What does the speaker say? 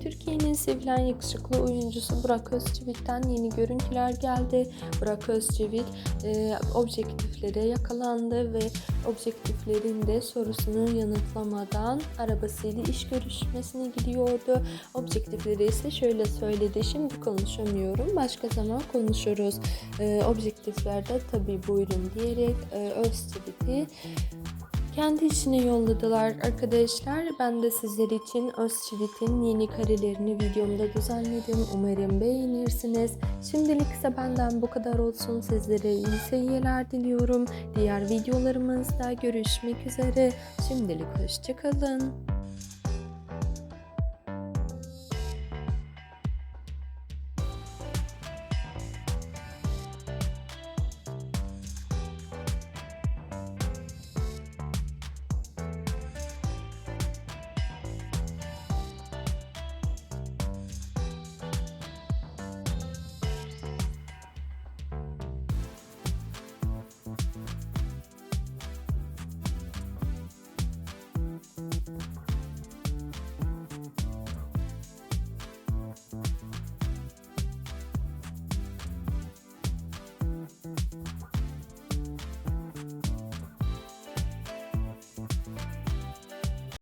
Türkiye'nin sevilen yakışıklı oyuncusu Burak Özçivit'ten yeni görüntüler geldi. Burak Özçivit e, objektiflere yakalandı ve objektiflerin de sorusunu yanıtlamadan arabasıyla iş görüşmesine gidiyordu. Objektifleri ise şöyle söyledi. Şimdi konuşamıyorum. Başka zaman konuşuruz. E, objektiflerde tabii buyurun diyerek e, Özçivit'i kendi içine yolladılar arkadaşlar. Ben de sizler için Özçivit'in yeni karelerini videomda düzenledim. Umarım beğenirsiniz. Şimdilik ise benden bu kadar olsun. Sizlere iyi seyirler diliyorum. Diğer videolarımızda görüşmek üzere. Şimdilik hoşçakalın.